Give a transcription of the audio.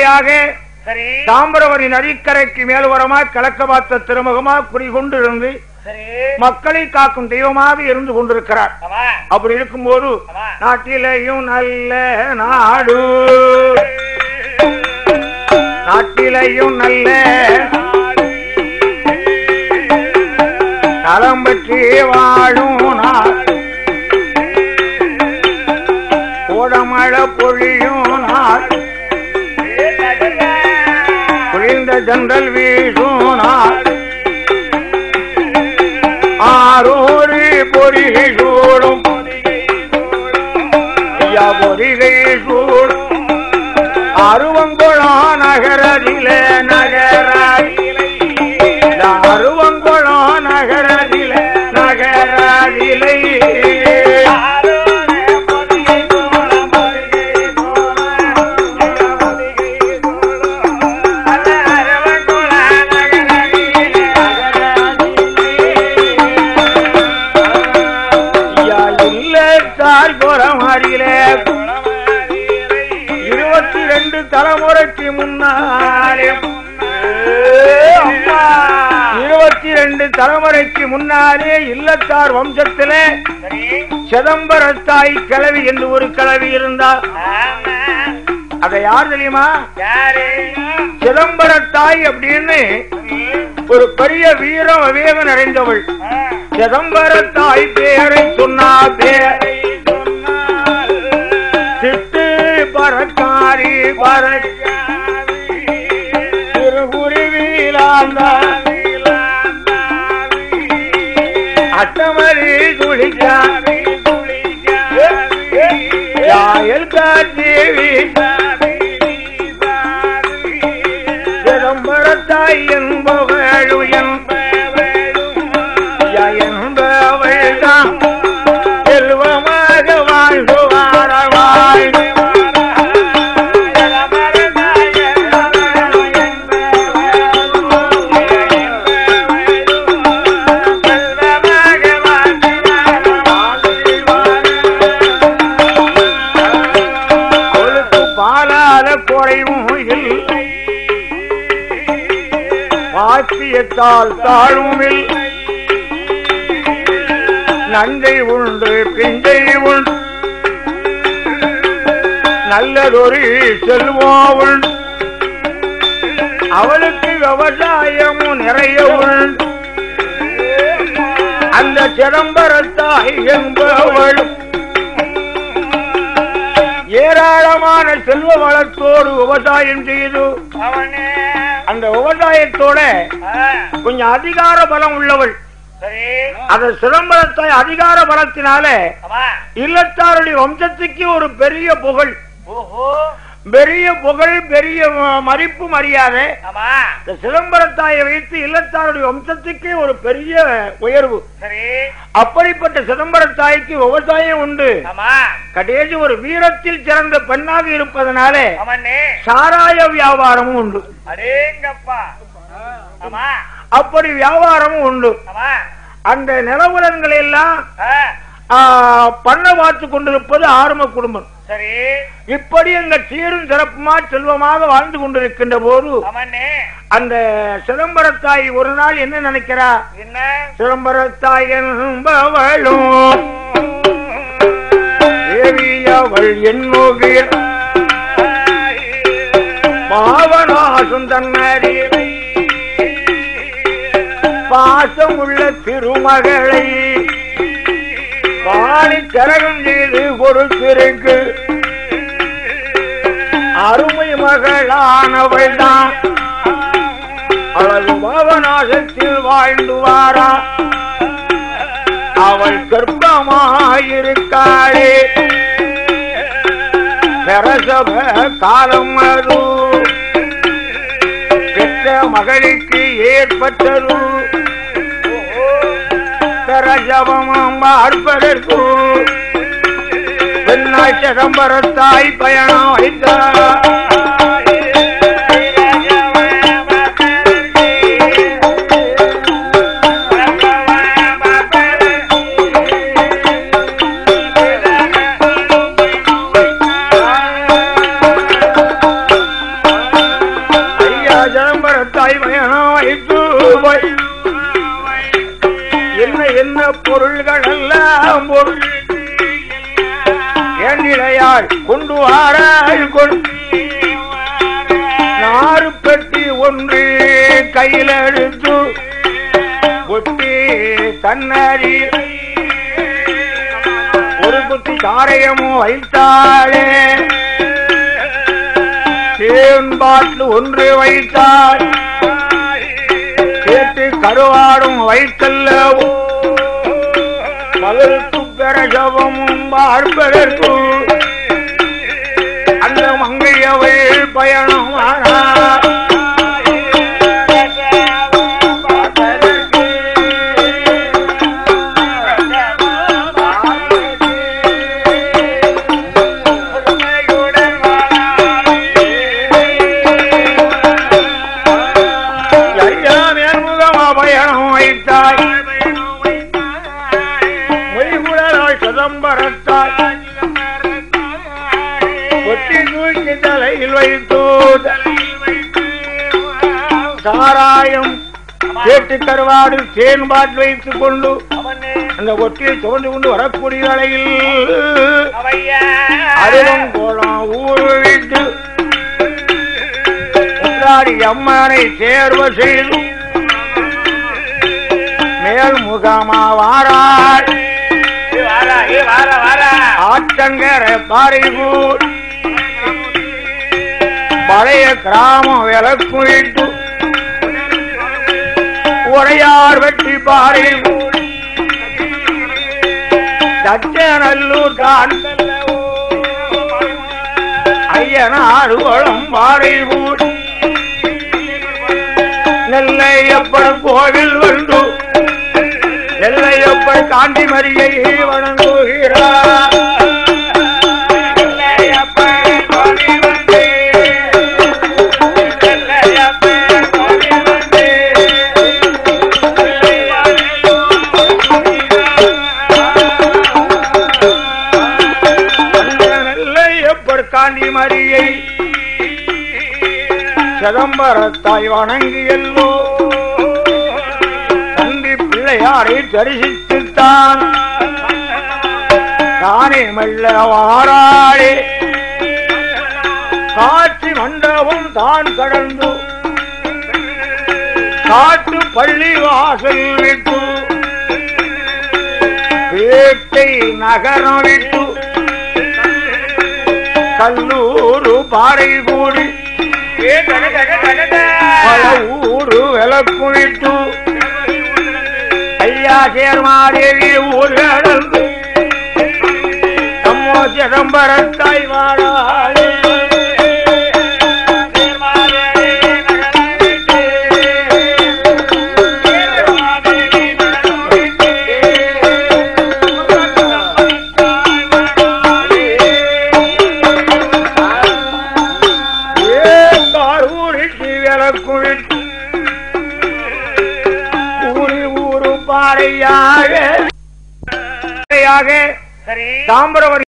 ாக சரி. தாமிரவரி நதிக்கரைக்கு மேல்வரமா கிழக்க பார்த்த திருமுகமா குடிகொண்டு இருந்து மக்களை காக்கும் தெய்வமாக இருந்து கொண்டிருக்கிறார். அப்படி இருக்கும்போது ஆமா. நாட்டிலையும் நல்ல நாடு. நாட்டிலையும் நல்ல நலம் பற்றி வாழும் குளிர்ந்த ஜன்னல் வீசும் நாடு தலைமுறைக்கு முன்னாலே இல்லத்தார் வம்சத்திலே சிதம்பரத்தாய் கிழவி என்று ஒரு கிழவி இருந்தா அதை யார் தெரியுமா? சிதம்பரத்தாய் அப்படின்னு ஒரு பெரிய வீரம் விவேகம் நிறைந்தவள். சிதம்பரத்தாய் பேரை சொன்னா பேரை சிட்டு பறக்காரி பறக்காரி ದೇವಿ குறைவும் இல்லை தாழ்வில் தாழும் நஞ்சை உண்டு பிஞ்சை உண்டு. நல்லதொரு செல்வம் உண்டு. அவளுக்கு விவசாயமும் நிறைய உண்டு. அந்த சிதம்பரத்தாய் என்பவளும் ஏராளமான செல்வ வளத்தோடு விவசாயம் செய்து அந்த விவசாயத்தோட கொஞ்சம் அதிகார பலம் உள்ளவள். அந்த சிதம்பரத்தாய் அதிகார பலத்தினால இல்லத்தாருடைய வம்சத்துக்கு ஒரு பெரிய புகழ். பெரிய புகழ் பெரிய மதிப்பு மரியாதை ஆமா. இந்த சிதம்பரத்தாயை வைத்து இல்லத்தாருடைய வம்சத்துக்கே ஒரு பெரிய உயர்வு. அப்படிப்பட்ட சிதம்பரத்தாய்க்கு விவசாயம் உண்டு. ஆமா. கடைசி ஒரு வீரத்தில் சிறந்த பெண்ணாக இருப்பதனால சாராய வியாபாரமும் உண்டு. அப்படி வியாபாரமும் உண்டு. ஆமா. அந்த நிலவரங்களை எல்லாம் பண்ண பார்த்து கொண்டிருப்பது ஆரம்ப குடும்பம். சரி. இப்படி எங்க சீரும் சிறப்புமா செல்வமாக வாழ்ந்து கொண்டிருக்கின்ற போது அந்த சிதம்பரத்தாய் ஒரு நாள் என்ன நினைக்கிறா? என்ன? சிதம்பரத்தாய் என்பவளும் தேவியவள் என்னுகிற பாவனாசும் தன்னறிவை பாசமுள்ள திருமகளை வாணி கரகம் செய்து கொடுத்திருக்கு அருமை மகளானவள் தான் அவள் பாவநாசத்தில் வாழ்ந்து வாரா. அவள் கர்ப்பமாயிருக்காளே பெரசப காலம் அது பெற்ற மகளுக்கு ஏற்பட்டது. பிரசவம் பார்ப்பதற்கும் பெண்ணாய் சிதம்பரத்தாய் பயணம் வைத்தார் எண்ணிலையாள் கொண்டு வாராள் கொண்டு நாறு பெட்டி ஒன்று கையில் எடுத்து ஒட்டி தன்னறி. ஒரு குத்தி சாரையமும் வைத்தாளே. தேன்பாட்டில் ஒன்று வைத்தாள். கேட்டு கருவாடும் வைத்தல்லவோ மலருக்கு பிரசவமும் பார்ப்பதற்கு அந்த 不要弄啊！人。சாராயம் கேட்டு கருவாடு தேன் பாட்டில் வைத்துக் கொண்டு அந்த ஒட்டியை தோண்டி கொண்டு வரக்கூடிய வேளையில் அருவம் கோலம் ஊர் விட்டு முன்னாடி அம்மனை சேர்வ செய்து மேல் முகமா வாராள் ஆற்றங்கர பாரிபூர் பழைய கிராமம் விலக்குறிட்டு உடையார் வெட்டி பாரிபூர் தட்டநல்லூர் தான் ஐயனார் குளம் பாரிபூர் நெல்லையப்பன் கோவில் வந்து. நெல்லையப்பன் காந்திமரியை வணங்க சிதம்பரத்தாய் வணங்கியல்லோ தந்தி பிள்ளையாரை தரிசித்துத்தான். தானே மெல்ல வாராளே. காட்சி மண்டபம் தான் கடந்து. காட்டு பள்ளி வாசல் விட்டு. வேட்டை நகரம் விட்டு. கல்லூரு பாறை கூடி பல ஊரு விளக்குவிட்டு ஐயா சேர்மாதேவி ஊர் கடந்து நம்மோ சிதம்பரத்தாய் வாழாளே ஊருக்கு ஊரு பாறையாக சரி தாம்பரவரி